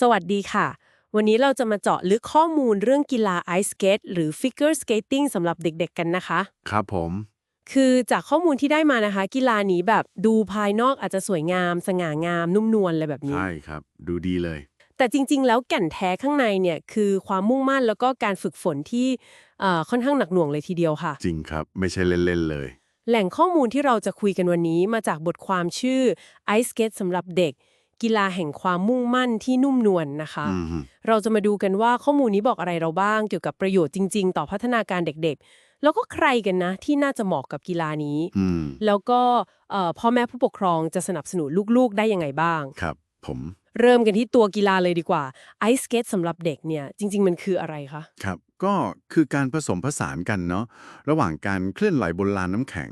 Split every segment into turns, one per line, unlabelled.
สวัสดีค่ะ วันนี้เราจะมาเจาะลึกข้อมูลเรื่องกีฬาไอสเกตหรือ Figure Skating สำหรับเด็กๆกันนะคะ
ครับผม
คือจากข้อมูลที่ได้มานะคะ กีฬานี้แบบดูภายนอกอาจจะสวยงาม สง่างาม นุ่มนวลอะไรแบบนี้
ใช่ครับ ดูดีเลย
แต่จริง ๆ แล้วแก่นแท้ข้างในเนี่ยคือความมุ่งมั่นแล้วก็การฝึกฝนที่เอ่อค่อนข้างหนักหน่วงเลยทีเดียวค่ะ
จริงครับ ไม่ใช่เล่น ๆ เลย
แหล่งข้อมูลที่เราจะคุยกันวันนี้มาจากบทความชื่อ Ice Skate สำหรับเด็ก กีฬาแห่งความมุ่งมั่นที่นุ่มนวลนะคะ
อืมฮึ
เราจะมาดูกันว่าข้อมูลนี้บอกอะไรเราบ้างเกี่ยวกับประโยชน์จริง ๆ ต่อพัฒนาการเด็กๆ แล้วก็ใครกันนะที่น่าจะเหมาะกับกีฬานี้
อืม
แล้วก็เอ่อพ่อแม่ผู้ปกครองจะสนับสนุนลูกๆได้ยังไงบ้าง
ครับผม
เริ่มกันที่ตัวกีฬาเลยดีกว่าไอสเกตสำหรับเด็กเนี่ยจริง ๆ มันคืออะไรคะ
ครับ ก็คือการผสมผสานกันเนาะระหว่างการเคลื่อนไหวบนลานน้ำแข็ง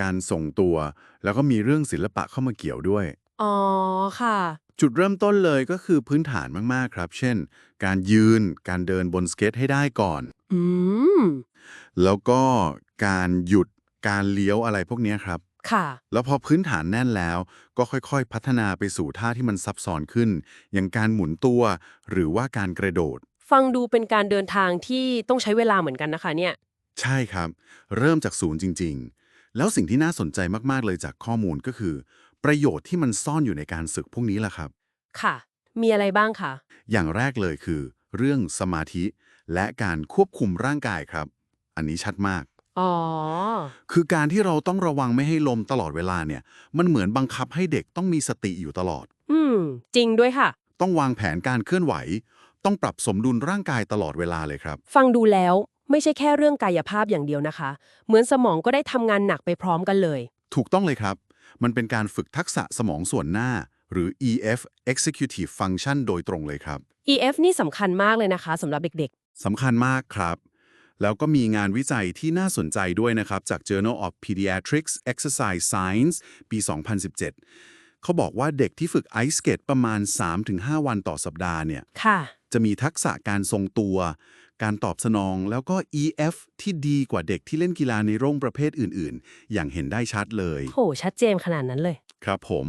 การส่งตัว แล้วก็มีเรื่องศิลปะเข้ามาเกี่ยวด้วย
อ๋อค่ะ
จุดเริ่มต้นเลยก็คือพื้นฐานมากๆครับ เช่น การยืน การเดินบนสเก็ตให้ได้ก่อน
อืม
แล้วก็การหยุด การเลี้ยวอะไรพวกเนี้ยครับ
ค่ะ
แล้วพอพื้นฐานแน่นแล้ว ก็ค่อยๆ พัฒนาไปสู่ท่าที่มันซับซ้อนขึ้น อย่างการหมุนตัว หรือว่าการกระโดด
ฟังดูเป็นการเดินทางที่ต้องใช้เวลาเหมือนกันนะคะเนี่ย
ใช่ครับ เริ่มจากศูนย์จริง ๆ แล้วสิ่งที่น่าสนใจมาก ๆ เลยจากข้อมูลก็คือ ประโยชน์ที่มันซ่อนอยู่ในการศึกพวกนี้แหละครับ
ค่ะ มีอะไรบ้างคะ
อย่างแรกเลยคือ เรื่องสมาธิ และการควบคุมร่างกายครับ อันนี้ชัดมาก
อ๋อ
คือการที่เราต้องระวังไม่ให้ลมตลอดเวลาเนี่ย มันเหมือนบังคับให้เด็กต้องมีสติอยู่ตลอด
อืม จริงด้วยค่ะ
ต้องวางแผนการเคลื่อนไหว ต้องปรับสมดุลร่างกายตลอดเวลาเลยครับ
ฟังดูแล้วไม่ใช่แค่เรื่องกายภาพอย่างเดียวนะคะ เหมือนสมองก็ได้ทำงานหนักไปพร้อมกันเลย
ถูกต้องเลยครับ มันเป็นการฝึกทักษะสมองส่วนหน้า หรือ EF Executive Function โดยตรงเลยครับ
EF นี่สำคัญมากเลยนะคะสำหรับเด็ก
สำคัญมากครับ แล้วก็มีงานวิจัยที่น่าสนใจด้วยนะครับ จาก Journal of Pediatrics Exercise Science ปี 2017 เขาบอกว่าเด็กที่ฝึกไอสเกตประมาณ 3-5 วันต่อสัปดาห์เนี่ย
ๆค่ะ
จะมีทักษะการทรงตัว การตอบสนอง แล้วก็ EF ที่ดีกว่าเด็กที่เล่นกีฬาในร่มประเภทอื่นๆ อย่างเห็นได้ชัดเลย
โห ชัดเจนขนาดนั้นเลย
ครับผม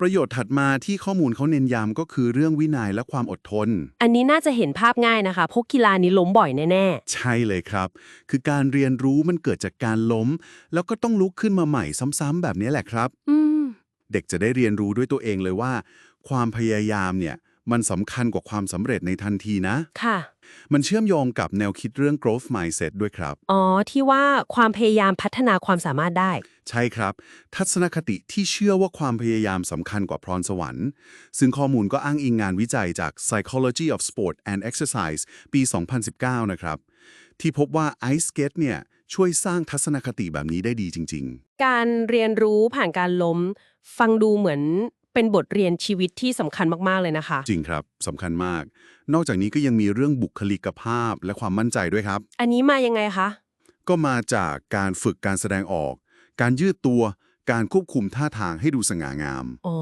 ประโยชน์ถัดมาที่ข้อมูลเขาเน้นย้ำก็คือเรื่องวินัยและความอดทน
อันนี้น่าจะเห็นภาพง่ายนะคะเพราะกีฬานี้ล้มบ่อยแน่
ใช่เลยครับ คือการเรียนรู้มันเกิดจากการล้ม แล้วก็ต้องลุกขึ้นมาใหม่ซ้ำๆแบบนี้แหละครับ
ๆ อืม
เด็กจะได้เรียนรู้ด้วยตัวเองเลยว่า ความพยายามเนี่ย มันสำคัญกว่าความสำเร็จในทันทีนะ
ค่ะ
มันเชื่อมโยงกับแนวคิดเรื่อง growth mindset ด้วยครับ
อ๋อ ที่ว่าความพยายามพัฒนาความสามารถได้
ใช่ครับ ทัศนคติที่เชื่อว่าความพยายามสำคัญกว่าพรสวรรค์ ซึ่งข้อมูลก็อ้างอิงงานวิจัยจาก Psychology of Sport and Exercise ปี 2019 นะครับ ที่พบว่า Ice Skate เนี่ยช่วยสร้างทัศนคติแบบนี้ได้ดีจริง
การเรียนรู้ผ่านการล้ม ฟังดูเหมือน เป็นบทเรียนชีวิตที่สำคัญมากๆเลยนะคะ
ๆจริงครับสำคัญมาก นอกจากนี้ก็ยังมีเรื่องบุคลิกภาพและความมั่นใจด้วยครับ
อันนี้มายังไงคะ
ก็มาจากการฝึกการแสดงออก การยืดตัวการควบคุมท่าทางให้ดูสง่างาม
อ๋อ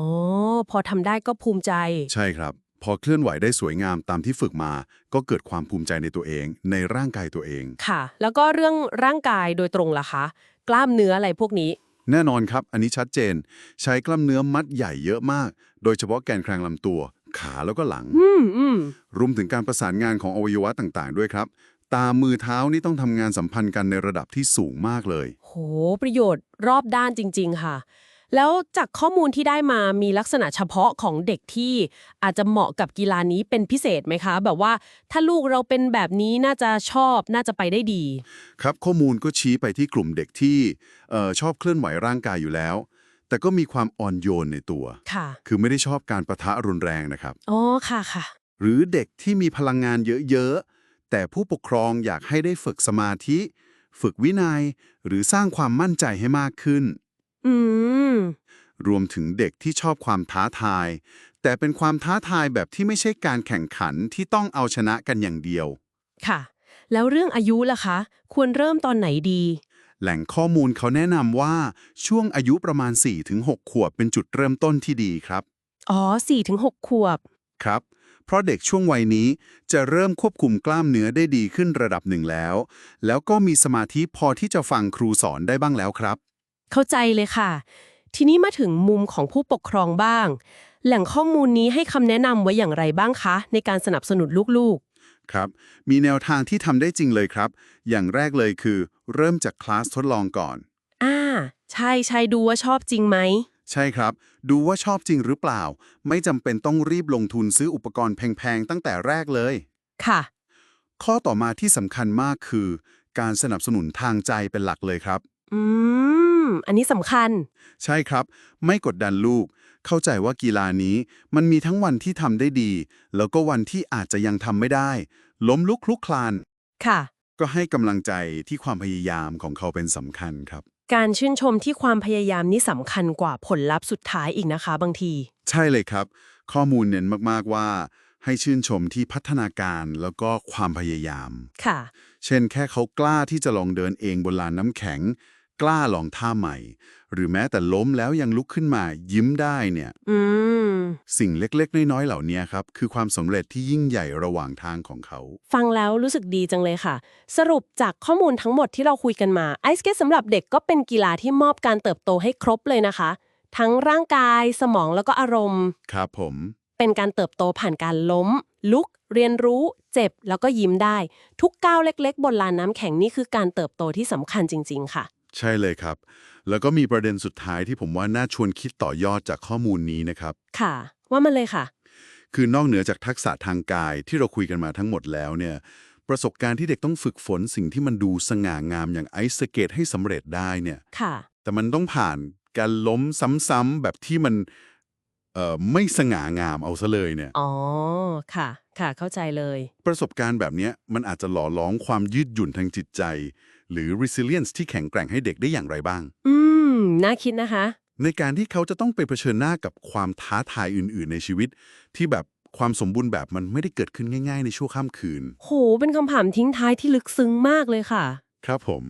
พอทำได้ก็ภูมิใจ
ใช่ครับ พอเคลื่อนไหวได้สวยงามตามที่ฝึกมา ก็เกิดความภูมิใจในตัวเอง ในร่างกายตัวเอง
ค่ะ แล้วก็เรื่องร่างกายโดยตรงล่ะคะ กล้ามเนื้ออะไรพวกนี้
แน่นอนครับ อันนี้ชัดเจน ใช้กล้ามเนื้อมัดใหญ่เยอะมาก โดยเฉพาะแกนแครงลำตัว ขาแล้วก็หลัง
อืมอืม
รวมถึงการประสานงานของอวัยวะต่างๆ ด้วยครับ ตามือเท้านี่ต้องทำงานสัมพันธ์กันในระดับที่สูงมากเลย
โห ประโยชน์รอบด้านจริง ๆ ค่ะ แล้วจากข้อมูลที่ได้มามีลักษณะเฉพาะของเด็กที่อาจจะเหมาะกับกีฬานี้เป็นพิเศษไหมคะ แบบว่าถ้าลูกเราเป็นแบบนี้น่าจะชอบน่าจะไปได้ดี
ครับข้อมูลก็ชี้ไปที่กลุ่มเด็กที่เอ่อชอบเคลื่อนไหวร่างกายอยู่แล้ว แต่ก็มีความอ่อนโยนในตัว
ค่ะ
คือไม่ได้ชอบการประทะรุนแรงนะครับ
อ๋อค่ะค่ะ
หรือเด็กที่มีพลังงานเยอะๆแต่ผู้ปกครองอยากให้ได้ฝึกสมาธิ ฝึกวินัย หรือสร้างความมั่นใจให้มากขึ้น
อืม
รวมถึงเด็กที่ชอบความท้าทาย แต่เป็นความท้าทายแบบที่ไม่ใช่การแข่งขันที่ต้องเอาชนะกันอย่างเดียว
ค่ะ แล้วเรื่องอายุล่ะคะ ควรเริ่มตอนไหนดี
แหล่งข้อมูลเขาแนะนำว่าช่วงอายุประมาณ 4-6 ขวบเป็นจุดเริ่มต้นที่ดีครับ
อ๋อ4-6ขวบ
ครับ เพราะเด็กช่วงวัยนี้จะเริ่มควบคุมกล้ามเนื้อได้ดีขึ้นระดับหนึ่งแล้ว แล้วก็มีสมาธิพอที่จะฟังครูสอนได้บ้างแล้วครับ
เข้าใจเลยค่ะ ทีนี้มาถึงมุมของผู้ปกครองบ้าง แหล่งข้อมูลนี้ให้คำแนะนำไว้อย่างไรบ้างคะ ในการสนับสนุนลูก
ครับ มีแนวทางที่ทำได้จริงเลยครับ อย่างแรกเลยคือ เริ่มจากคลาสทดลองก่อน
ๆอ่า ใช่ใช่ดูว่าชอบจริงไหม
ใช่ครับ ดูว่าชอบจริงหรือเปล่า ไม่จำเป็นต้องรีบลงทุนซื้ออุปกรณ์แพงๆตั้งแต่แรกเลย
ค่ะ
ข้อต่อมาที่สำคัญมากคือ การสนับสนุนทางใจเป็นหลักเลยครับ
อืม อันนี้สำคัญ
ใช่ครับ ไม่กดดันลูก เข้าใจว่ากีฬานี้มันมีทั้งวันที่ทำได้ดี แล้วก็วันที่อาจจะยังทำไม่ได้ ล้มลุกคลุกคลาน
ค่ะ
ก็ให้กำลังใจที่ความพยายามของเขาเป็นสำคัญครับ
การชื่นชมที่ความพยายามนี่สำคัญกว่าผลลัพธ์สุดท้ายอีกนะคะ บางที
ใช่เลยครับ ข้อมูลเน้นมากๆว่า ให้ชื่นชมที่พัฒนาการแล้วก็ความพยายาม
ค่ะ
เช่นแค่เขากล้าที่จะลองเดินเองบนลานน้ำแข็ง กล้าลองท่าใหม่ หรือแม้แต่ล้มแล้วยังลุกขึ้นมายิ้มได้เนี่ย
อืม
สิ่งเล็กๆ น้อยๆเหล่านี้ครับ คือความสำเร็จที่ยิ่งใหญ่ระหว่างทางของเขา
ฟังแล้วรู้สึกดีจังเลยค่ะ สรุปจากข้อมูลทั้งหมดที่เราคุยกันมาไอสเกตสำหรับเด็กก็เป็นกีฬาที่มอบการเติบโตให้ครบเลยนะคะ ทั้งร่างกายสมองแล้วก็อารมณ์
ครับผม
เป็นการเติบโตผ่านการล้ม ลุก เรียนรู้ เจ็บแล้วก็ยิ้มได้ ทุกก้าวเล็ก ๆ บนลานน้ำแข็งนี่คือการเติบโตที่สำคัญจริง ๆ ค่ะ
ใช่เลยครับ แล้วก็มีประเด็นสุดท้ายที่ผมว่าน่าชวนคิดต่อยอดจากข้อมูลนี้นะครับ
ค่ะ ว่ามันเลยค่ะ
คือนอกเหนือจากทักษะทางกายที่เราคุยกันมาทั้งหมดแล้วเนี่ยประสบการณ์ที่เด็กต้องฝึกฝนสิ่งที่มันดูสง่างามอย่างไอซ์สเกตให้สำเร็จได้เนี่ย
ค่ะ
แต่มันต้องผ่านการล้มซ้ำๆแบบที่มันเอ่อไม่สง่างามเอาซะเลยเนี่ย
อ๋อ ค่ะ ค่ะ เข้าใจเลย
ประสบการณ์แบบเนี้ยมันอาจจะหล่อล้อมความยืดหยุ่นทางจิตใจ หรือ resilience ที่แข็งแกร่งให้เด็กได้อย่างไรบ้าง
อืม น่าคิดนะคะ
ในการที่เขาจะต้องไปเผชิญหน้ากับความท้าทายอื่น ๆ ในชีวิต ที่แบบความสมบูรณ์แบบมันไม่ได้เกิดขึ้นง่าย ๆ ในชั่วข้ามคืน
โห เป็นคำถามทิ้งท้ายที่ลึกซึ้งมากเลยค่ะ
ครับผม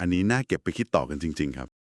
อันนี้น่าเก็บไปคิดต่อกันจริง ๆ ครับ